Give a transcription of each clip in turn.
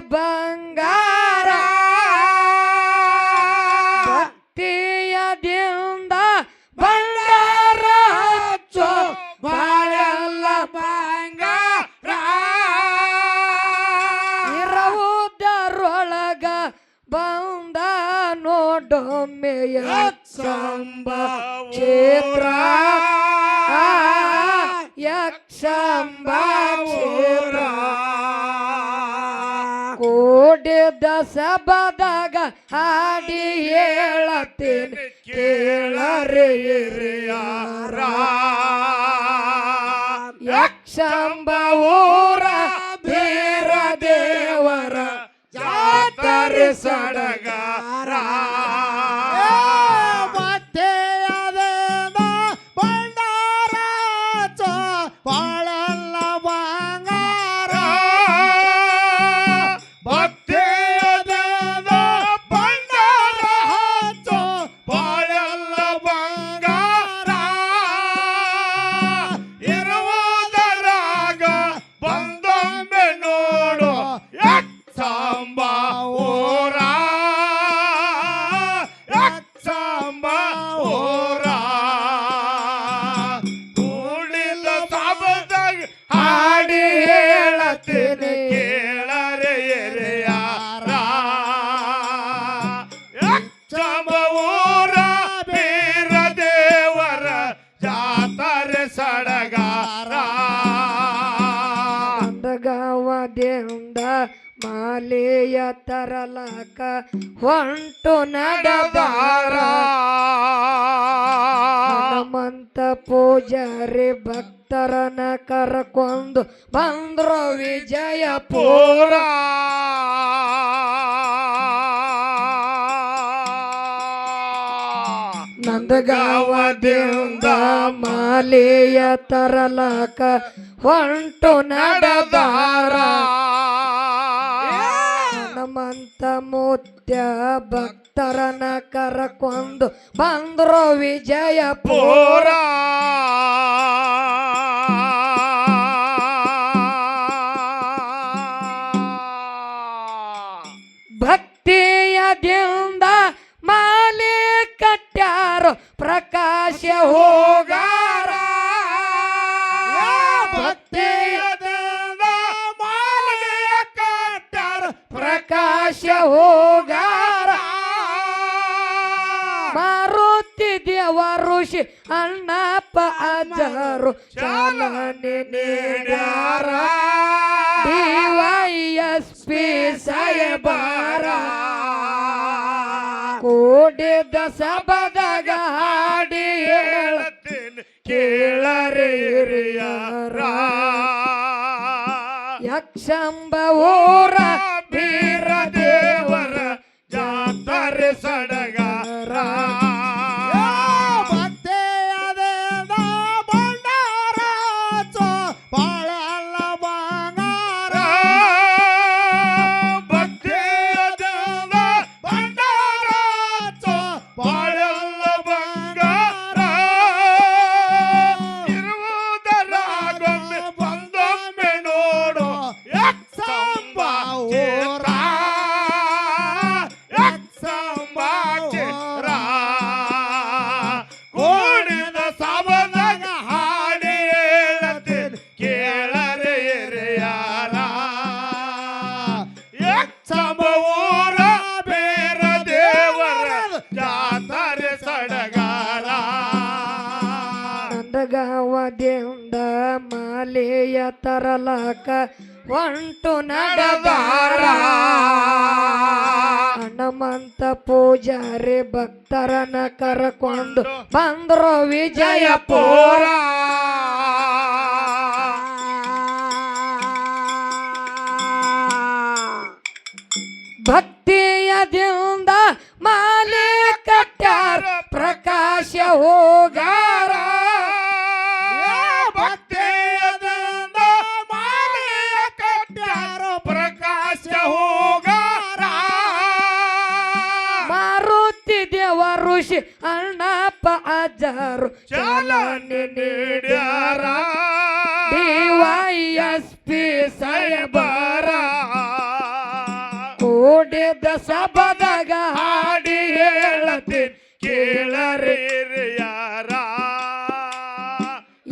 ಬಂಗಾರ. ಭಕ್ತಿಯದಿಂದ ಬಂಗಾರ ಹಚ್ಚೋ. ಬಾಳೆಲ್ಲ ಬಂಗಾರ. ಇರುವುದರೊಳಗ ಬಂದ ನೋಡೊಮ್ಮೆಯ ಸಂಬ ಕ್ಷೇತ್ರ. ಯಕ್ಷಂಬ ಕೂಡಿದ ಸಬದಾಗ ಹಾಡಿ ಹೇಳತೀನಿ ಕೇಳರಿ ಯಾರ ಯಕ್ಷಂಬ ದೇವರ ಜಾತರೆ ಸಡಗಾರ. ಹೊಂಟು ನಡಬಾರ. ಹನುಮಂತ ಪೂಜಾರಿ ಭಕ್ತರನ ಕರ್ಕೊಂಡು ಬಂದ್ರು ವಿಜಯಪುರ. ನಂದಗಾವದಿಂದ ಮಾಲೆಯ ತರಲಾಕ ಹೊಂಟು ನಡಬಾರ. ಹನುಮಂತ ಮುತ್ಯ ಭಕ್ತರನ ಕರಕೊಂದು ಬಂದ್ರು ವಿಜಯಪುರ. ಭಕ್ತಿಯದಿಂದ ಮಾಲೆ ಕಟ್ಟ್ಯಾರು ಪ್ರಕಾಶ ಹೋಗಾರ ಪ್ರಕಾಶ ಹೋಗಾರ ಮಾರುತಿ ದೇವ ಋಷಿ ಅಣ್ಣಪ್ಪ ಅಜರು ಚಾಲನೆ ನೀಡ್ಯಾರ. ಡಿವೈಎಸ್ ಪಿ ಸಾಯಬಾರ ಕೂಡಿದ ಸಬದಾಗ ಹಾಡಿ ಹೇಳ ಕೇಳರಿ ಹಿರಿಯರ. ಯಕ್ಷಂಬ ಊರ ಬೀರ ದೇವರ ಜಾತರೆ ಸಡಗಾರ. ಹನುಮಂತ ಪೂಜಾರಿ ಭಕ್ತರನ ಕರ್ಕೊಂಡು ಬಂದ್ರು ವಿಜಯಪುರ ಭಕ್ತಿಯದಿಂದ ಮಾಲೆ ಕಟ್ಟ ಪ್ರಕಾಶ ಹೋಗಾರ ದೇವ ಋಷಿ ಅಣ್ಣಪ್ಪ ಅಜ್ಜರು ಚಾಲನೆ ನೀಡ್ಯಾರ. ಡಿವೈಎಸ್ ಪಿ ಕೂಡಿದ ಸಬದಾಗ ಹಾಡಿ ಹೇಳತಿ ಕೇಳರಿ ಯಾರ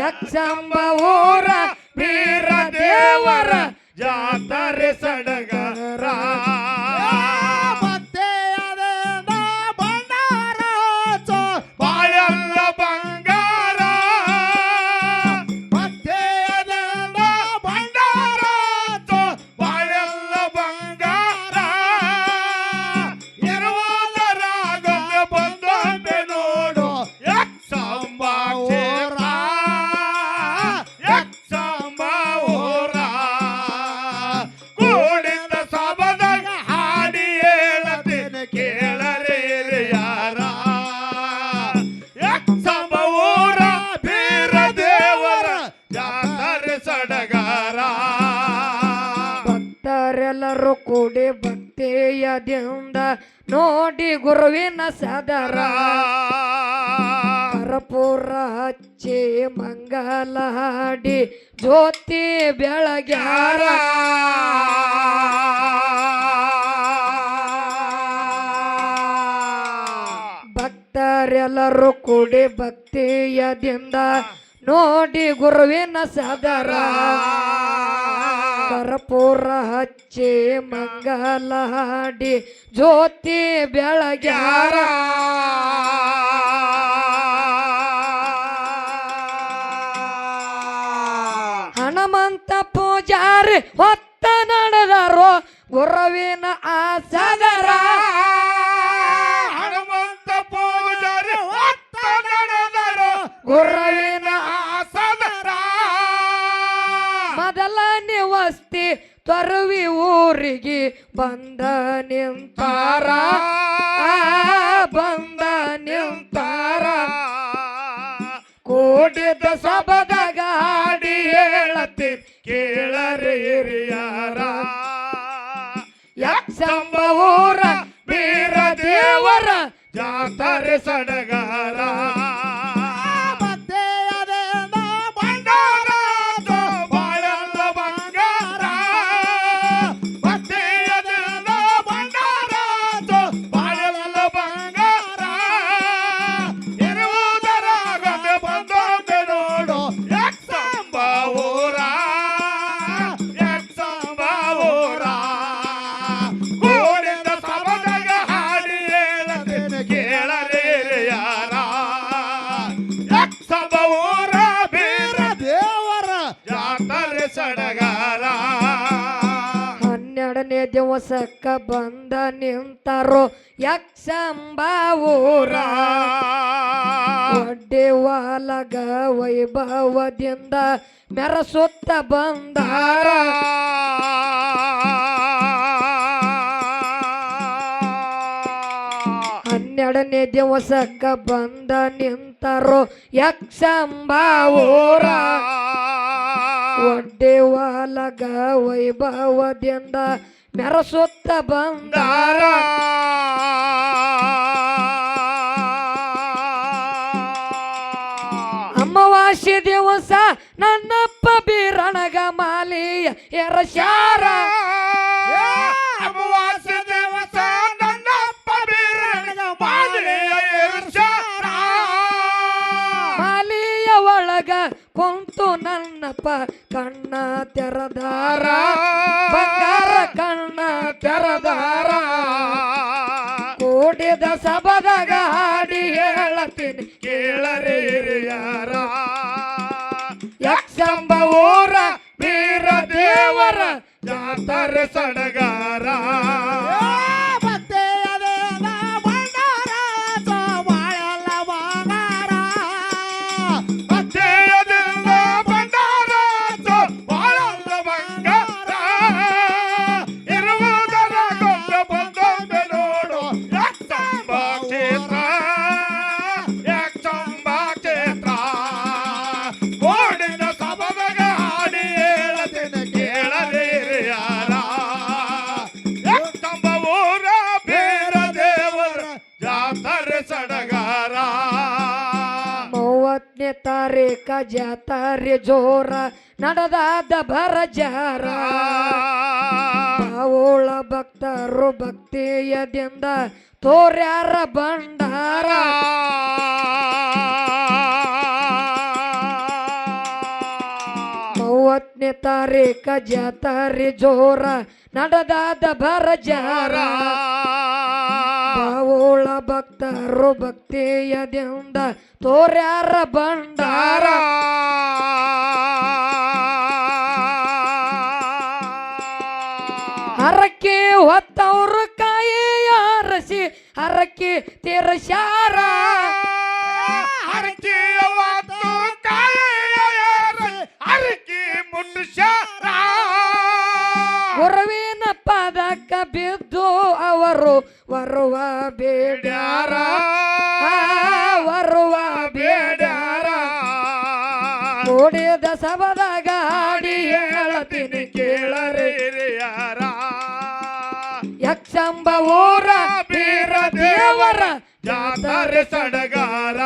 ಯಕ್ಷಂಬ ಊರ ವೀರ ದೇವರ ಜಾತರೆ ಸಡಗರ. ಕೂಡಿ ಭಕ್ತಿಯದಿಂದ ನೋಡಿ ಗುರುವಿನ ಸದರ. ಕರ್ಪೂರ ಹಚ್ಚಿ ಮಂಗಲ ಹಾಡಿ ಜ್ಯೋತಿ ಬೆಳಗ್ಯಾರ. ಭಕ್ತರೆಲ್ಲರೂ ಕೂಡಿ ಭಕ್ತಿಯದಿಂದ ನೋಡಿ ಗುರುವಿನ ಸದರ. ಕರ್ಪೂರ ಹಚ್ಚಿ ಮಂಗಲ ಹಾಡಿ ಜ್ಯೋತಿ ಬೆಳಗ್ಯಾರ. ಹನುಮಂತ ಪೂಜಾರಿ ಹೊತ್ತ ನಡೆದರು ಗುರುವಿನ ಆಸದರ. ಹನುಮಂತ ಪೂಜಾರಿ ಹೊತ್ತ ನಡೆದರು ಗುರುವಿನ ನಿವಸ್ತಿ ತೊರವಿ ಊರಿಗೆ ಬಂದ ನಿಂತಾರ. ಬಂದ ನಿಂತಾರ. ಕೂಡಿದ ಸಬದಾಗ ಹಾಡಿ ಹೇಳತ್ತೀನಿ ಕೇಳರೆ ಹಿರಿಯರ. ಊರ ಬೀರ ದೇವರ ಜಾತರೆ ಸಡಗಾರ. ದಿವಸಕ್ಕ ಬಂದ ನಿಂತರು ಯಕ್ಷಂಬಾವೂರ ಒಡ್ಡೆ ವಾಲಗ ವೈಭವದಿಂದ ಮೆರಸುತ್ತ ಬಂದಾರ ಹನ್ನೆರಡನೇ ದಿವಸಕ್ಕ ಬಂದ ನಿಂತರು ಯಕ್ಷಂಬಾವೂರ ಒಡ್ಡೆ ವಾಲಗ ವೈಭವದಿಂದ ಮೆರಸುತ್ತ ಬಂದಾರ ಅಮಾವಾಸ್ಯೆ ದಿವಸ ನನ್ನಪ್ಪ ಬೀರಣಗ ಮಾಲಿಯ ಎರಶಾರ ಅಮಾವಾಸ್ಯೆ ನನ್ನಪ್ಪ ಕಣ್ಣ ತೆರದಾರ. ಬಂಗಾರ ಕಣ್ಣ ತೆರದಾರ. ಕೂಡಿದ ಸಬದಾಗ ಹಾಡಿ ಹೇಳತೀನಿ ಕೇಳರೆ ಯಾರ ಯಕ್ಷಂಬ ಊರ ವೀರ ದೇವರ ಜಾತರ ಸಡಗಾರ. ಮೂವತ್ತನೇ ಕಜ ತಾರೆ ಜೋರ, ನಡೆದಾದ ಭರ ಜಾರ. ಓಳ ಭಕ್ತರು ಭಕ್ತಿಯದಿಂದ ತೋರ್ಯಾರ ಭಂಡಾರ. ಮೂವತ್ತನೇ ತಾರೀಕ ಜಾತಾರಿ ಜೋರ, ನಡೆದಾದ ಬರಜಾರ ಬಾವೋಳ ಭಕ್ತರು ಭಕ್ತಿಯದಿಂದ ತೋರ್ಯಾರ ಭಂಡಾರ. ಹರಕೆ ಹೊತ್ತವ್ರ ಕಾಯಿ ಅರಸಿ ಹರಕೆ ತೆರಸ್ಯಾರ. ಬಿದ್ದು ಅವರು ಬರುವ ಬೇಡ್ಯಾರ? ಬರುವ ಬೇಡ್ಯಾರ? ಮೂಡಿದ ಸಬದ ಗಾಡಿ ಹೇಳತೀನಿ ಕೇಳರೆ. ಯಾರ ಯಕ್ಷಂಬ ಊರ ಬೀರ ದೇವರ ಜಾತಾರೆ ಸಡಗಾರ.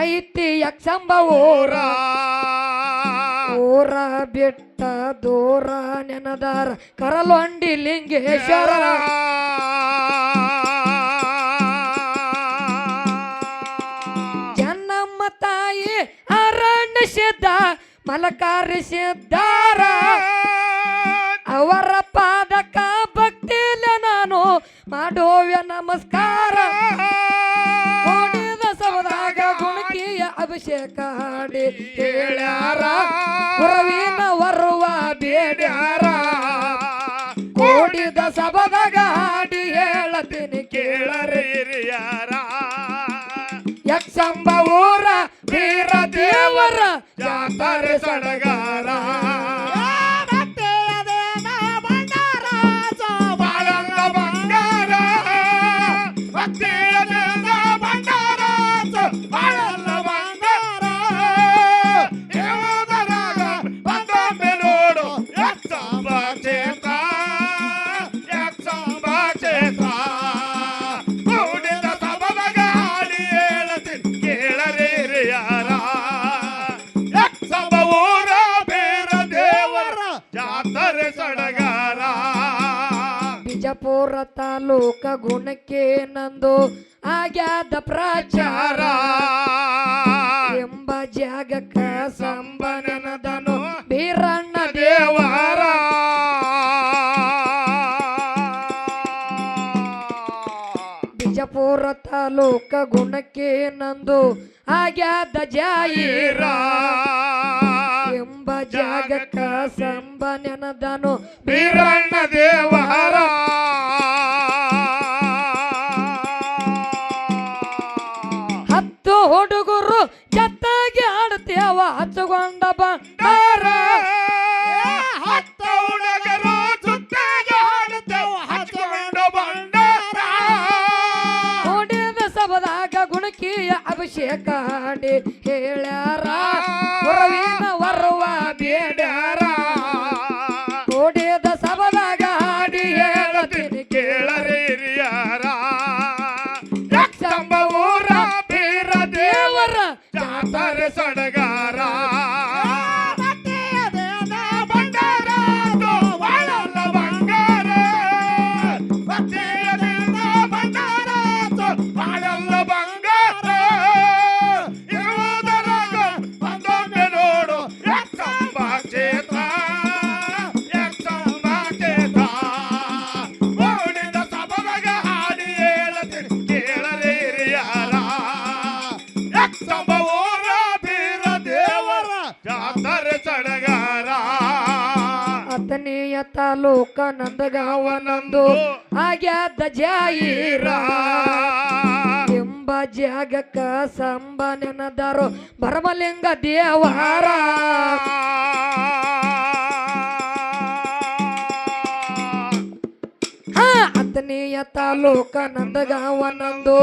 ಐತಿ ಯಕ್ಷಂಬ ಊರ ಊರ ಬಿಟ್ಟ ದೂರ ನೆನದಾರ. ಕರಲೊಂಡಿ ಲಿಂಗೇಶ್ವರ. ಜನ್ನಮ್ಮ ತಾಯಿ ಅರಣ್ಯ ಸಿದ್ಧ ಅವರ ಪಾದಕ ಭಕ್ತಿಲೆ ನಾನು ಮಾಡೋವ್ಯ ನಮಸ್ಕಾರ. ಹಾಡಿ ಹೇಳ್ಯಾರ ಗುರುವಿನ ವರುವ ಬೇಡ್ಯಾರ ಕೋಡಿದ ಸಬದಾಗ ಹಾಡಿ ಹೇಳತೀನಿ ಕೇಳರೆ ಹಿರಿಯರ ಯಕ್ಷಂಬ ಊರ ವೀರ ದೇವರ ಜಾತರೆ ಸಡಗಾರ? ಯಾರ? ಊರ ಬೇರ ದೇವರ ಜಾತರೆ ಸಡಗಾರ. ಬಿಜಪುರ ತಾಲೂಕ ಗುಣಕ್ಕೆ ನಂದು ಆಗ್ಯಾದ ಪ್ರಾಚಾರ. ಎಂಬ ಜಾಗಕ್ಕ ಸಂಬನದನು ಬೀರಣ್ಣ ದೇವರ ಬಿಜಾಪುರ ತಾಲೂಕ ಗುಣಕ್ಕೆ ನಂದು ಆಗ್ಯಾದ ಜಾಯಿರ ಎಂಬ ಜಾಗಕ್ಕ ಸಂಬನದನು ಬೀರಣ್ಣ ದೇವರ ನೋಡಿದ ಹತ್ತನೆಯ ತಾಲೂಕ ನಂದಗಾವ ನಂದು. ಆಗ್ಯಾದ ಜಾಯಿರ ಎಂಬ ಜಾಗಕ್ಕ ಸಂಬ ನೆನದಾರು ಭರಮಲಿಂಗ ದೇವಾರ. ಹಾ, ಹತ್ತನೆಯ ತಾಲೂಕ ನಂದಗಾವನಂದು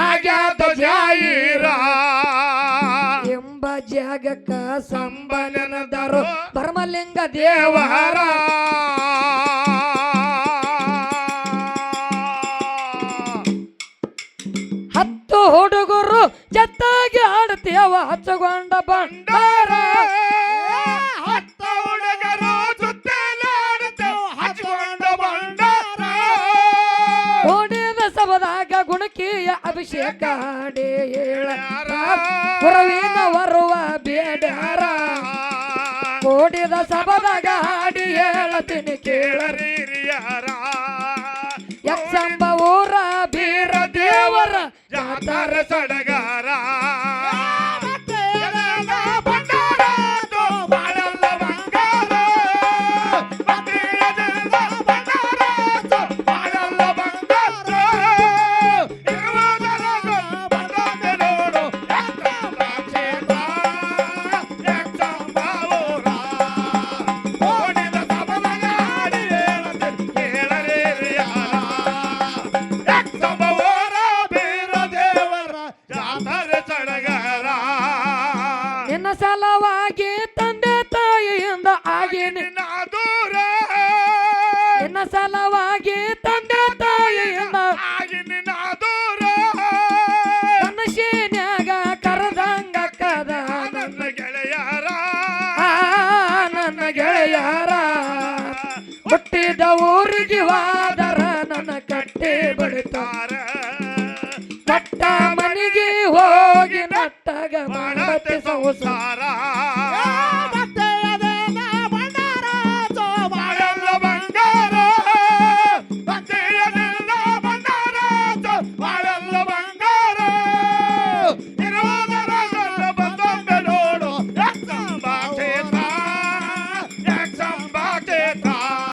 ಆಗ್ಯಾದ ಜಾಯಿರ ಎಂಬ ಜಾಗಕ್ಕ ಸಂಬನನದರು ಪರಮಲಿಂಗ ದೇವರ ಹತ್ತು ಹುಡುಗರು ಜತ್ತಾಗಿ ಆಡ್ತೇವ ಹಚ್ಚಗೊಂಡ ಬಂಡಾರ ಹತ್ತು ಹುಡುಗರು ಓಡಿದ ಸಬದಾಗ ಗುಣಕೀಯ ಅಭಿಷೇಕ ಹಾಡೇ ಹೇಳ. ಓಡಿದ ಸಭದಾಗ ಹಾಡಿ ಹೇಳತೀನಿ ಕೇಳರಿ ಯಾರ ಯಕ್ಷಂಬ ಊರ ಬೀರ ದೇವರ ಜಾತಾರ ಸಡಗಾರ ನನ್ನ ಬಟ್ಟಿದ ಊರಿಗೆ ವಾದರ ನನ್ನ ಕಟ್ಟಿ ಬಿಡ್ತಾರ. ಕಟ್ಟ ಮನೆಗೆ ಹೋಗಿ ನಟ್ಟಗ ಸಂಸಾರ ಸಂಸಾರ.